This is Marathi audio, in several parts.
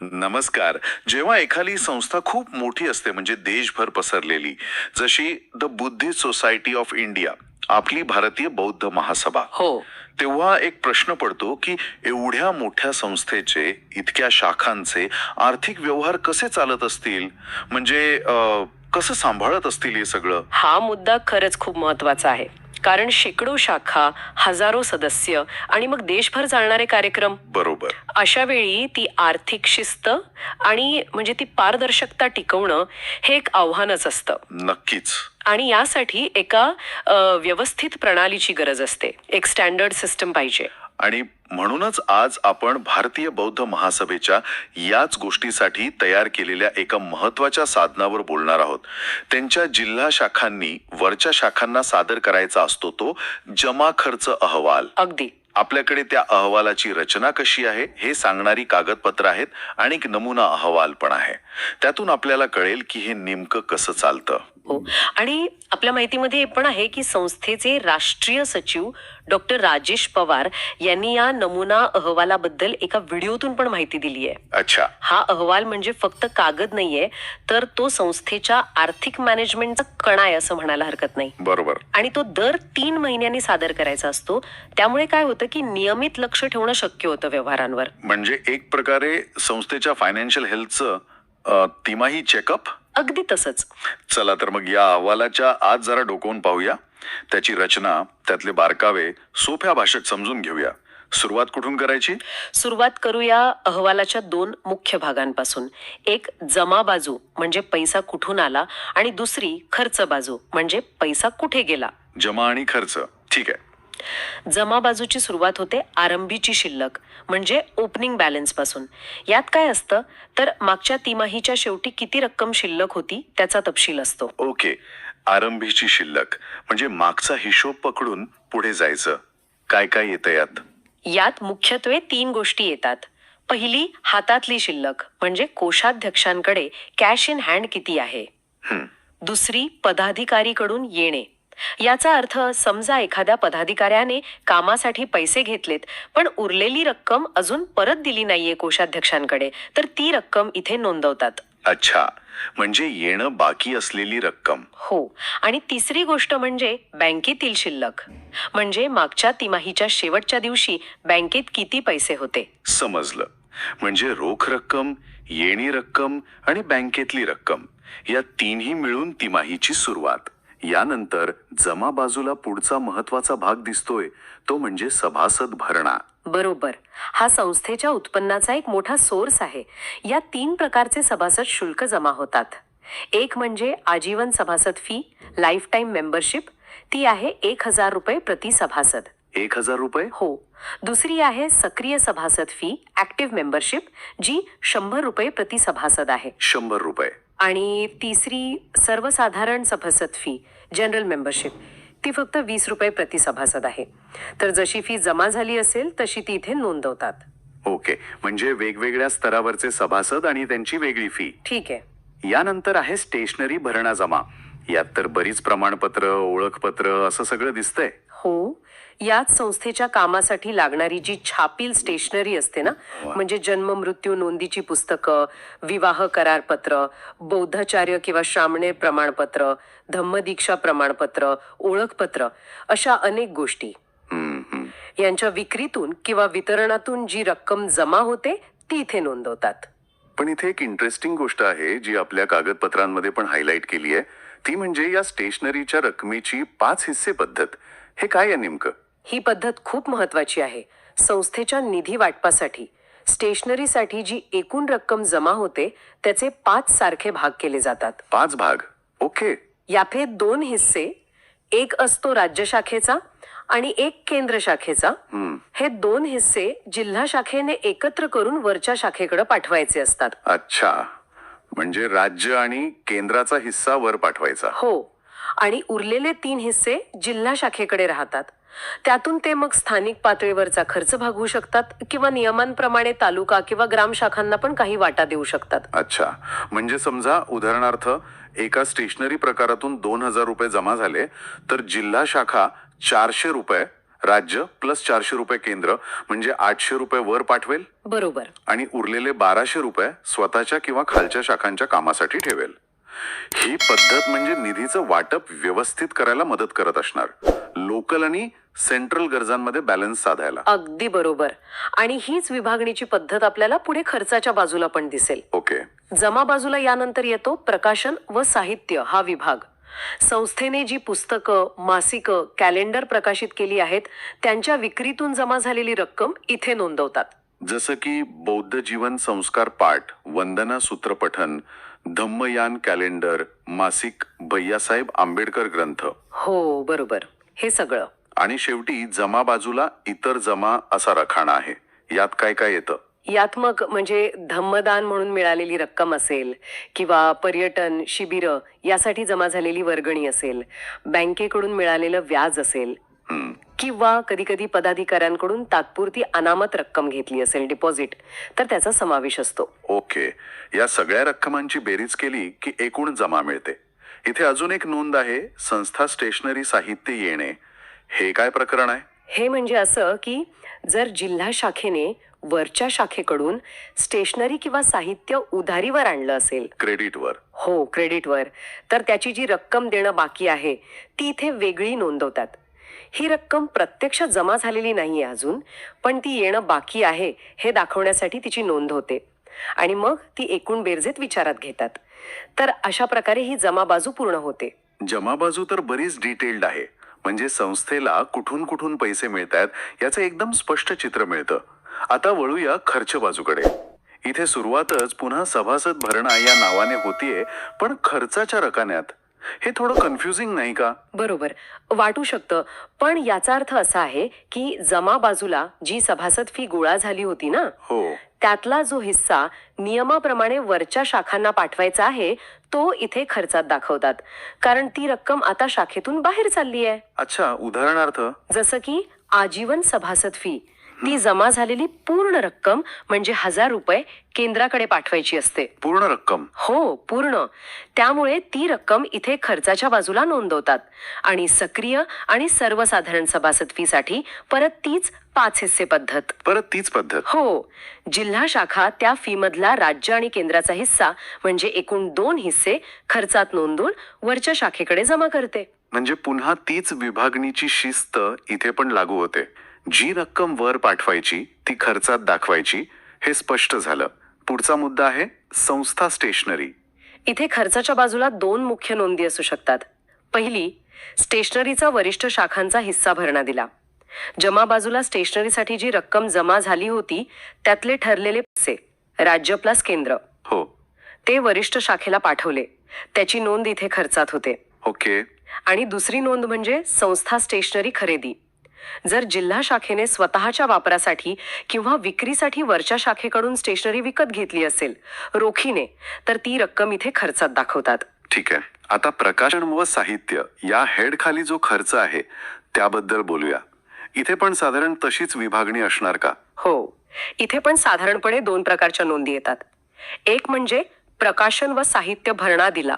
नमस्कार. जेव्हा एखादी संस्था खूप मोठी असते म्हणजे देशभर पसरलेली जशी the Buddhist society of India आपली भारतीय बौद्ध महासभा हो. तेव्हा एक प्रश्न पडतो की एवढ्या मोठ्या संस्थेचे इतक्या शाखांचे आर्थिक व्यवहार कसे चालत असतील? म्हणजे कसं सांभाळत असतील हे सगळं? हा मुद्दा खरंच खूप महत्त्वाचा आहे. कारण शेकडो शाखा हजारो सदस्य आणि मग देशभर चालणारे कार्यक्रम. बरोबर. अशा वेळी ती आर्थिक शिस्त आणि म्हणजे ती पारदर्शकता टिकवणं हे एक आव्हानच असतं. नक्कीच. आणि यासाठी एका व्यवस्थित प्रणालीची गरज असते. एक स्टँडर्ड सिस्टम पाहिजे. आणि म्हणूनच आज आपण भारतीय बौद्ध महासभेच्या याच गोष्टीसाठी तयार केलेल्या एका महत्त्वाच्या साधनावर बोलणार आहोत. त्यांच्या जिल्हा शाखांनी वरच्या शाखांना सादर करायचा असतो तो जमा खर्च अहवाल. अगदी. आपल्याकडे त्या अहवालाची रचना कशी आहे हे सांगणारी कागदपत्र आहेत आणि एक नमुना अहवाल पण आहे. त्यातून आपल्याला कळेल की हे नेमकं कसं चालतं. हो. आणि आपल्या माहितीमध्ये हे पण आहे की संस्थेचे राष्ट्रीय सचिव डॉक्टर राजेश पवार यांनी या नमुना अहवालाबद्दल एका व्हिडिओतून पण माहिती दिली आहे. अच्छा. हा अहवाल म्हणजे फक्त कागद नाहीये तर तो संस्थेच्या आर्थिक मॅनेजमेंटचा कणा आहे असं म्हणायला हरकत नाही. बरोबर. आणि तो दर तीन महिन्यांनी सादर करायचा असतो. त्यामुळे काय होतं की नियमित लक्ष ठेवणं शक्य होतं व्यवहारांवर. म्हणजे एक प्रकारे संस्थेच्या फायनान्शियल हेल्थचं तिमाही चेकअप अगदी तसंच. चला तर मग या अहवालाच्या आज जरा डोकवून पाहूया. त्याची रचना त्यातले बारकावे सोप्या भाषेत समजून घेऊया. सुरुवात कुठून करायची? सुरुवात करूया अहवालाच्या दोन मुख्य भागांपासून. एक जमा बाजू म्हणजे पैसा कुठून आला? आणि दुसरी खर्च बाजू म्हणजे पैसा कुठे गेला? जमा आणि खर्च. ठीक आहे. जमा बाजूची सुरुवात होते आरंभीची शिल्लक म्हणजे ओपनिंग बॅलन्सपासून यात काय असतं? तर मागच्या तिमाहीच्या शेवटी किती रक्कम शिल्लक होती? त्याचा तपशील असतो. ओके. आरंभीची शिल्लक म्हणजे मागचा हिशोब पकडून पुढे जायचं. काय काय येतं यात? यात मुख्यत्वे तीन गोष्टी येतात. पहिली हातातली शिल्लक म्हणजे कोषाध्यक्षांकडे कॅश इन हँड किती आहे? दुसरी पदाधिकारीकडून येणे. याचा अर्थ समजा एखाद्या पदाधिकाऱ्याने कामासाठी पैसे घेतलेत पण उरलेली रक्कम अजून परत दिली नाहीये कोषाध्यक्षांकडे तर ती रक्कम इथे नोंदवतात. अच्छा. म्हणजे येणं बाकी असलेली रक्कम. हो. आणि तिसरी गोष्ट म्हणजे बँकेतील शिल्लक. म्हणजे मागच्या तिमाहीच्या शेवटच्या दिवशी बँकेत किती पैसे होते? समजलं. म्हणजे रोख रक्कम येणी रक्कम आणि बँकेतली रक्कम या तीनही मिळून तिमाहीची सुरुवात. यानंतर जमा बाजूला पुढचा महत्त्वाचा भाग दिसतोय तो म्हणजे सभासद भरणा. बरोबर. हा संस्थेच्या उत्पन्नाचा एक मोठा सोर्स आहे. या तीन प्रकारचे सभासद शुल्क जमा होतात. एक म्हणजे आजीवन सभासद फी लाईफ टाईम मेंबरशिप ती आहे एक हजार रुपये प्रति सभासद. एक हजार रुपये? हो. दुसरी आहे सक्रिय सभासद फी ऍक्टिव्ह मेंबरशिप जी शंभर रुपये प्रति सभासद आहे. शंभर रुपये. आणि तिसरी सर्वसाधारण सभासद फी जनरल मेंबरशिप ती फक्त वीस रुपये प्रति सभासद आहे. तर जशी फी जमा झाली असेल तशी ती इथे नोंदवतात. ओके. म्हणजे वेगवेगळ्या स्तरावरचे सभासद आणि त्यांची वेगळी फी ठीक आहे. यानंतर आहे स्टेशनरी भरणा जमा. यात तर बरीच प्रमाणपत्र ओळखपत्र असं सगळं दिसतंय. हो. याच संस्थेच्या कामासाठी लागणारी जी छापील स्टेशनरी असते ना म्हणजे जन्म मृत्यू नोंदीची पुस्तकं विवाह करारपत्र बौद्धाचार्य किंवा श्रामणे प्रमाणपत्र धम्मदीक्षा प्रमाणपत्र ओळखपत्र अशा अनेक गोष्टी. यांच्या विक्रीतून किंवा वितरणातून जी रक्कम जमा होते ती इथे नोंदवतात. पण इथे एक इंटरेस्टिंग गोष्ट आहे जी आपल्या कागदपत्रांमध्ये पण हायलाईट केली आहे. ती म्हणजे या स्टेशनरीच्या रकमेची पाच हिस्से पद्धत. हे काय आहे नेमकं? ही पद्धत खूप महत्वाची आहे. संस्थेच्या निधी वाटपासाठी. स्टेशनरीसाठी जी एकूण रक्कम जमा होते त्याचे पाच सारखे भाग केले जातात. पाच भाग? ओके. याफे दोन हिस्से एक असतो राज्य शाखेचा आणि एक केंद्र शाखेचा. हे दोन हिस्से जिल्हा शाखेने एकत्र करून वरच्या शाखेकडे पाठवायचे असतात. अच्छा. म्हणजे राज्य आणि केंद्राचा हिस्सा वर पाठवायचा. हो. आणि उरलेले तीन हिस्से जिल्हा शाखेकडे राहतात. त्यातून ते मग स्थानिक पातळीवरचा खर्च भागवू शकतात किंवा नियमांप्रमाणे तालुका किंवा ग्राम शाखांना पण काही वाटा देऊ शकतात. अच्छा. म्हणजे समजा उदाहरणार्थ एका स्टेशनरी प्रकारातून दोन हजार रुपये जमा झाले तर जिल्हा शाखा चारशे रुपये राज्य प्लस चारशे रुपये केंद्र म्हणजे आठशे रुपये वर पाठवेल? बरोबर. आणि उरलेले बाराशे रुपये स्वतःच्या किंवा खालच्या शाखांच्या कामासाठी ठेवेल. ही पद्धत म्हणजे निधीचं वाटप व्यवस्थित करायला मदत करत असणार. लोकल आणि सेंट्रल गरजांमध्ये बॅलन्स साधायला. अगदी बरोबर. आणि हीच विभागणीची पद्धत आपल्याला पुढे खर्चाच्या बाजूला पण दिसेल. ओके. जमा बाजूला यानंतर येतो प्रकाशन व साहित्य हा विभाग. संस्थेने जी पुस्तकं मासिकं कॅलेंडर प्रकाशित केली आहेत त्यांच्या विक्रीतून जमा झालेली रक्कम इथे नोंदवतात. जसं की बौद्ध जीवन संस्कार पाठ वंदना सूत्रपठन धम्मयान कॅलेंडर मासिक भैयासाहेब आंबेडकर ग्रंथ. हो बरोबर. हे सगळं. आणि शेवटी जमा बाजूला इतर जमा असा रखाना आहे. यात काय काय येतं? यात मग म्हणजे धम्मदान म्हणून मिळालेली रक्कम असेल किंवा पर्यटन शिबिरं यासाठी जमा झालेली वर्गणी असेल. बँकेकडून मिळालेलं व्याज असेल. किंवा कधी कधी पदाधिकाऱ्यांकडून तात्पुरती अनामत रक्कम घेतली असेल डिपॉझिट तर त्याचा समावेश असतो. ओके. या सगळ्या रक्कमांची बेरीज केली की एकूण जमा मिळते. इथे अजून एक नोंद आहे संस्था स्टेशनरी साहित्य येणे. हे काय प्रकरण आहे? हे म्हणजे असं की जर जिल्हा शाखेने वरच्या शाखेकडून स्टेशनरी किंवा साहित्य उधारीवर आणलं असेल. क्रेडिटवर. हो क्रेडिटवर. तर त्याची जी रक्कम देणं बाकी आहे ती इथे वेगळी नोंदवतात. ही रक्कम प्रत्यक्ष जमा झालेली नाही आहे अजून पण ती येणं बाकी आहे हे दाखवण्यासाठी तिची नोंद होते. आणि मग ती एकूण बेरजेत विचारात घेतात. तर अशा प्रकारे ही जमा बाजू पूर्ण होते. जमा बाजू तर बरीच डिटेल्ड आहे. म्हणजे संस्थेला कुठून कुठून पैसे मिळतात याचं एकदम स्पष्ट चित्र मिळतं. आता वळूया खर्च बाजूकडे. इथे सुरुवातच पुन्हा सभासद भरणा या नावाने होतीये पण खर्चाच्या रकान्यात. हे थोडं कन्फ्युजिंग नाही का? बरोबर. वाटू शकतं. पण याचा अर्थ असा आहे की जमा बाजूला जी सभासद फी गोळा झाली होती ना हो. त्यातला जो हिस्सा नियमाप्रमाणे वरच्या शाखांना पाठवायचा आहे तो इथे खर्चात दाखवतात. कारण ती रक्कम आता शाखेतून बाहेर चालली आहे अच्छा उदाहरणार्थ? जसं की आजीवन सभासद फी ती जमा झालेली पूर्ण रक्कम म्हणजे हजार रुपये केंद्राकडे पाठवायची असते. पूर्ण रक्कम? हो पूर्ण. त्यामुळे ती रक्कम इथे खर्चाच्या बाजूला नोंदवतात आणि सक्रिय आणि सर्वसाधारण सभासद फीसाठी परत तीच पाच हिस्से पद्धत. परत तीच पद्धत? हो. जिल्हा शाखा त्या फीमधला राज्य आणि केंद्राचा हिस्सा म्हणजे एकूण दोन हिस्से खर्चात नोंदवून वरच्या शाखेकडे जमा करते. म्हणजे पुन्हा तीच विभागणीची शिस्त इथे पण लागू होते. जी रक्कम वर पाठवायची ती खर्चात दाखवायची हे स्पष्ट झालं. पुढचा मुद्दा आहे संस्था स्टेशनरी. इथे खर्चाच्या बाजूला दोन मुख्य नोंदी असू शकतात. पहिली स्टेशनरीचा वरिष्ठ शाखांचा हिस्सा भरणा दिला. जमा बाजूला स्टेशनरीसाठी जी रक्कम जमा झाली होती त्यातले ठरलेले पैसे राज्य प्लस केंद्र. हो. ते वरिष्ठ शाखेला पाठवले. त्याची नोंद इथे खर्चात होते. ओके. आणि दुसरी नोंद म्हणजे संस्था स्टेशनरी खरेदी. जर जिल्हा शाखेने स्वतःच्या वापरासाठी किंवा विक्रीसाठी वरच्या शाखेकडून स्टेशनरी विकत घेतली असेल रोखीने तर ती रक्कम इथे खर्चात दाखवतात. ठीक आहे. आता प्रकाशन व साहित्य या हेड खाली जो खर्च आहे त्याबद्दल बोलूया. इथे पण साधारण तशीच विभागणी असणार का? हो. इथे पण साधारणपणे दोन प्रकारच्या नोंदी येतात. एक म्हणजे प्रकाशन व साहित्य भरणा दिला.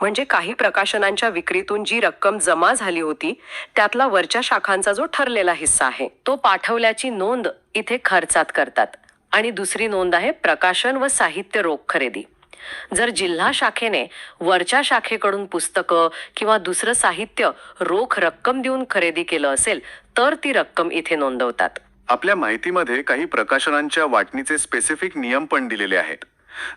म्हणजे काही प्रकाशनांच्या विक्रीतून जी रक्कम जमा झाली होती त्यातला वरच्या शाखांचा जो ठरलेला हिस्सा आहे तो पाठवल्याची नोंद इथे खर्चात करतात. आणि दुसरी नोंद आहे प्रकाशन व साहित्य रोख खरेदी. जर जिल्हा शाखेने वरच्या शाखेकडून पुस्तकं किंवा दुसरं साहित्य रोख रक्कम देऊन खरेदी केलं असेल तर ती रक्कम इथे नोंदवतात. आपल्या माहितीमध्ये काही प्रकाशनांच्या वाटणीचे स्पेसिफिक नियम पण दिलेले आहेत.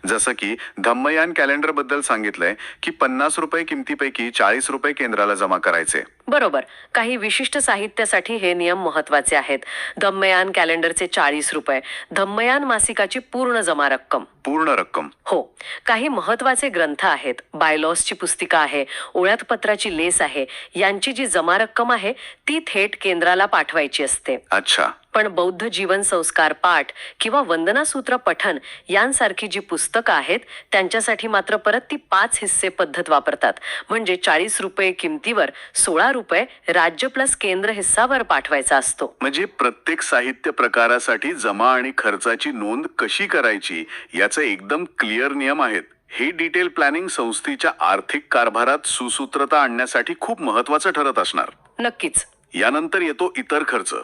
जसं की धम्मयान कॅलेंडरबद्दल सांगितलंय की पन्नास रुपये किमतीपैकी चाळीस रुपये केंद्राला जमा करायचे. बरोबर. काही विशिष्ट साहित्यासाठी हे नियम महत्त्वाचे आहेत. धम्मयान कॅलेंडरचे चाळीस रुपये. धम्मयान मासिकाची पूर्ण जमा रक्कम. पूर्ण रक्कम. हो. काही महत्त्वाचे ग्रंथ आहेत. बायलॉसची पुस्तिका आहे. ओळखपत्राची लेस आहे. यांची जी जमा रक्कम आहे ती थेट केंद्राला पाठवायची असते. अच्छा. पण बौद्ध जीवन संस्कार पाठ किंवा वंदनासूत्र पठन यांसारखी जी पुस्तकं आहेत त्यांच्यासाठी मात्र परत ती पाच हिस्से पद्धत वापरतात. म्हणजे चाळीस रुपये किमतीवर सोळा रुपये राज्य प्लस केंद्र हिस्सावर पाठवायचा असतो. म्हणजे प्रत्येक साहित्य प्रकारासाठी जमा आणि खर्चाची नोंद कशी करायची याचे एकदम क्लिअर नियम आहेत. हे डिटेल प्लॅनिंग संस्थेच्या आर्थिक कारभारात सुसूत्रता आणण्यासाठी खूप महत्वाचं ठरत असणार. नक्कीच. यानंतर येतो इतर खर्च.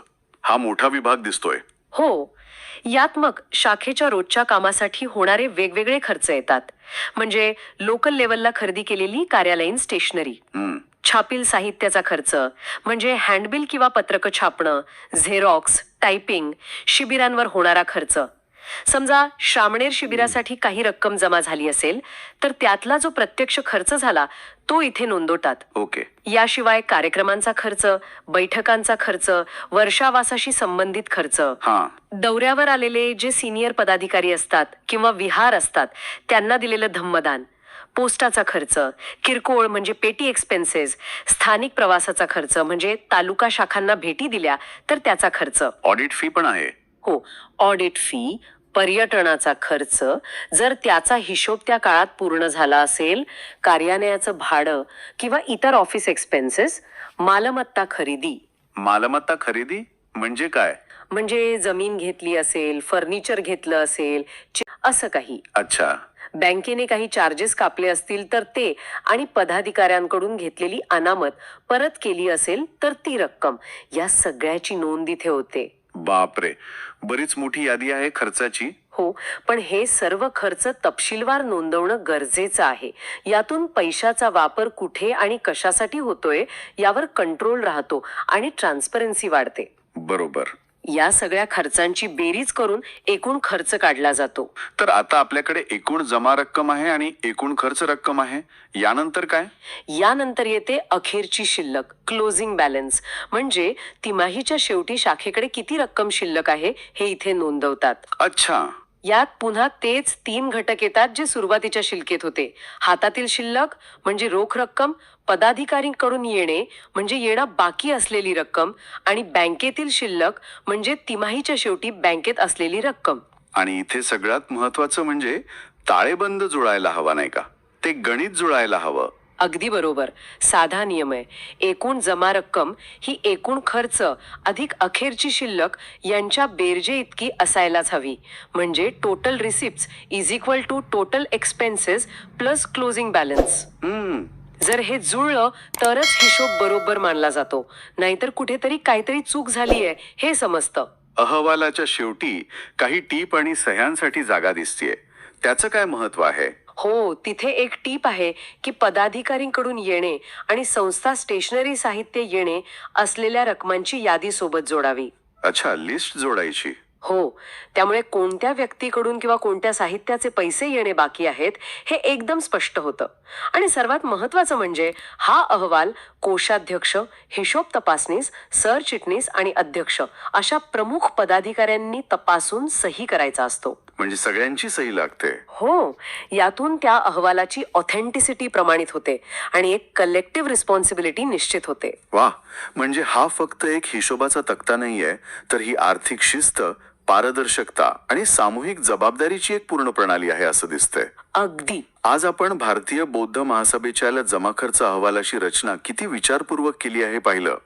हा मोठा विभाग दिसतोय. हो. यात मग शाखेच्या रोजच्या कामासाठी होणारे वेगवेगळे खर्च येतात. म्हणजे लोकल लेवलला खरेदी केलेली कार्यालयीन स्टेशनरी छापील साहित्याचा खर्च म्हणजे हँडबिल किंवा पत्रकं छापणं झेरॉक्स टायपिंग शिबिरांवर होणारा खर्च. समजा श्रामणेर शिबिरासाठी काही रक्कम जमा झाली असेल तर त्यातला जो प्रत्यक्ष खर्च झाला तो इथे नोंदवतात. ओके. याशिवाय कार्यक्रमांचा खर्च बैठकांचा खर्च वर्षावासाशी संबंधित खर्च दौऱ्यावर आलेले जे सिनियर पदाधिकारी असतात किंवा विहार असतात त्यांना दिलेलं धम्मदान. पोस्टाचा खर्च किरकोळ म्हणजे पेटी एक्सपेन्सेस स्थानिक प्रवासाचा खर्च म्हणजे तालुका शाखांना भेटी दिल्या तर त्याचा खर्च. ऑडिट फी पण आहे. हो ऑडिट फी पर्यटनाचा खर्च जर त्याचा हिशोब त्या काळात पूर्ण झाला असेल कार्यालयाचं भाडं किंवा इतर ऑफिस एक्सपेन्सेस मालमत्ता खरेदी. मालमत्ता खरेदी म्हणजे काय? म्हणजे जमीन घेतली असेल फर्निचर घेतलं असेल असं काही. अच्छा. बँकेने काही चार्जेस कापले असतील तर ते आणि पदाधिकाऱ्यांकडून घेतलेली अनामत परत केली असेल तर ती रक्कम. या सगळ्याची नोंद इथे होते. बापरे. बरीच मोठी यादी आहे खर्चाची. हो पण हे सर्व खर्च तपशीलवार नोंदवणं गरजेचं आहे. यातून पैशाचा वापर कुठे आणि कशासाठी होतोय यावर कंट्रोल राहतो आणि ट्रान्सपरन्सी वाढते. बरोबर. या सगळ्या खर्चांची बेरीज करून एकूण खर्च काढला जातो. तर आता आपल्याकडे एकूण जमा रक्कम आहे आणि एकूण खर्च रक्कम आहे. यानंतर काय? यानंतर येते अखेरची शिल्लक क्लोजिंग बॅलन्स म्हणजे तिमाहीच्या शेवटी शाखेकडे किती रक्कम शिल्लक आहे हे इथे नोंदवतात. अच्छा. यात पुन्हा तेच तीन घटक येतात जे सुरुवातीच्या शिल्केत होते. हातातील शिल्लक म्हणजे रोख रक्कम पदाधिकारींकडून येणे म्हणजे येणं बाकी असलेली रक्कम आणि बँकेतील शिल्लक म्हणजे तिमाहीच्या शेवटी बँकेत असलेली रक्कम. आणि इथे सगळ्यात महत्वाचं म्हणजे ताळेबंद जुळायला हवा नाही का? ते गणित जुळायला हवं. अगदी बरोबर. साधा नियम आहे. एकूण जमा रक्कम ही एकूण खर्च अधिक अखेरची शिल्लक यांच्या बेरजे इतकी असायलाच हवी. म्हणजे total receipt is equal to total expenses plus closing balance hmm. जर हे जुळलं तरच हिशोब बरोबर मानला जातो. नाहीतर कुठेतरी काहीतरी चूक झाली आहे हे समजतं. अहवालाच्या शेवटी काही टीप आणि सह्यांसाठी जागा दिसतीये. त्याचं काय महत्त्व आहे? हो तिथे एक टीप आहे की पदाधिकारींकडून येणे आणि संस्था स्टेशनरी साहित्य येणे असलेल्या रकमांची यादी सोबत जोडावी. अच्छा लिस्ट जोडायची. हो त्यामुळे कोणत्या व्यक्तीकडून किंवा कोणत्या साहित्याचे पैसे येणे बाकी आहेत हे एकदम स्पष्ट होतं. आणि सर्वात महत्वाचं म्हणजे हा अहवाल कोषाध्यक्ष हिशोब तपासनीस सरचिटणीस आणि अध्यक्ष अशा प्रमुख पदाधिकाऱ्यांनी तपासून सही करायचा असतो. म्हणजे सगळ्यांची सही लागते. हो यातून त्या अहवालाची ऑथेंटिसिटी प्रमाणित होते आणि एक कलेक्टिव्ह रिस्पॉन्सिबिलिटी निश्चित होते. वा म्हणजे हा फक्त एक हिशोबाचा तक्ता नाहीये तर ही आर्थिक शिस्त पारदर्शकता आणि सामूहिक जबाबदारीची एक पूर्ण प्रणाली आहे असं दिसतंय. अगदी. आज आपण भारतीय बौद्ध महासभेच्या जमा खर्च अहवालाची रचना किती विचारपूर्वक केली आहे पाहिलं.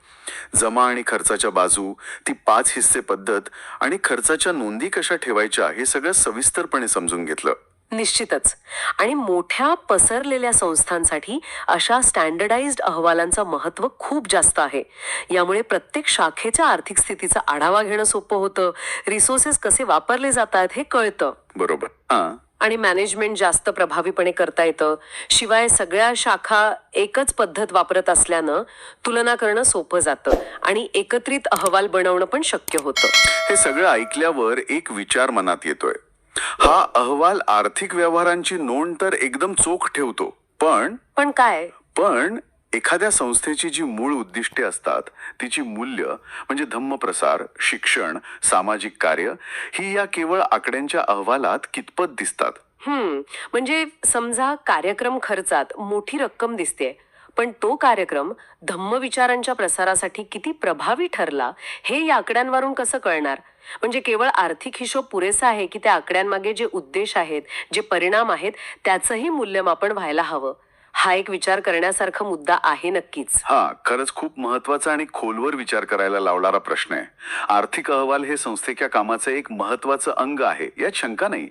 जमा आणि खर्चाच्या बाजू ती पाच हिस्से पद्धत आणि खर्चाच्या नोंदी कशा ठेवायच्या हे सगळं सविस्तरपणे समजून घेतलं. निश्चितच. आणि मोठ्या पसरलेल्या संस्थांसाठी अशा स्टँडर्डाइज्ड अहवालांचं महत्त्व खूप जास्त आहे. यामुळे प्रत्येक शाखेच्या आर्थिक स्थितीचा आढावा घेणं सोपं होतं. रिसोर्सेस कसे वापरले जातात हे कळतं. बरोबर. हा. आणि मॅनेजमेंट जास्त प्रभावीपणे करता येतं. शिवाय सगळ्या शाखा एकच पद्धत वापरत असल्यानं तुलना करणं सोपं जातं. आणि एकत्रित अहवाल बनवणं पण शक्य होतं. हे सगळं ऐकल्यावर एक विचार मनात येतोय. हा अहवाल आर्थिक व्यवहारांची नोंद तर एकदम चोख ठेवतो. पण पण काय? पण एखाद्या संस्थेची जी मूळ उद्दिष्टे असतात तिची मूल्य म्हणजे धम्मप्रसार शिक्षण सामाजिक कार्य ही या केवळ आकड्यांच्या अहवालात कितपत दिसतात? हम्म म्हणजे समजा कार्यक्रम खर्चात मोठी रक्कम दिसते पण तो कार्यक्रम धम्मविचारांच्या प्रसारासाठी किती प्रभावी ठरला हे या आकड्यांवरून कसं कळणार? म्हणजे केवळ आर्थिक हिशोब पुरेसा आहे की त्या आकड्यांमागे जे उद्देश आहेत जे परिणाम आहेत त्याचंही मूल्यमापन व्हायला हवं? हा एक विचार करण्यासारखा मुद्दा आहे नक्कीच. हा खरंच खूप महत्त्वाचा आणि खोलवर विचार करायला लावणारा प्रश्न आहे. आर्थिक अहवाल हे संस्थेच्या कामाचं एक महत्वाचं अंग आहे यात शंका नाही.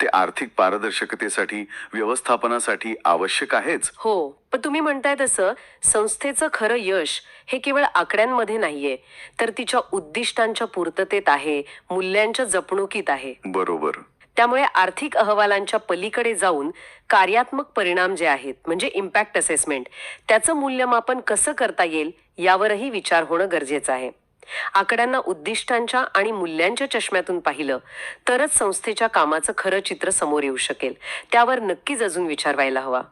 ते आर्थिक पारदर्शकतेसाठी व्यवस्थापनासाठी आवश्यक आहेच. हो पण तुम्ही म्हणताय तसं संस्थेचं खरं यश हे केवळ आकड्यांमध्ये नाहीये तर तिच्या उद्दिष्टांच्या पूर्ततेत आहे मूल्यांच्या जपणुकीत आहे. बरोबर. त्यामुळे आर्थिक अहवालांच्या पलीकडे जाऊन कार्यात्मक परिणाम जे आहेत म्हणजे इम्पॅक्ट असेसमेंट त्याचं मूल्यमापन कसं करता येईल यावरही विचार होणं गरजेचं आहे. आकड्यांना उद्दिष्टांच्या आणि मूल्यांच्या चष्म्यातून पाहिलं तरच संस्थेच्या कामाचं खरं चित्र समोर येऊ शकेल. त्यावर नक्कीच अजून विचार व्हायला हवा.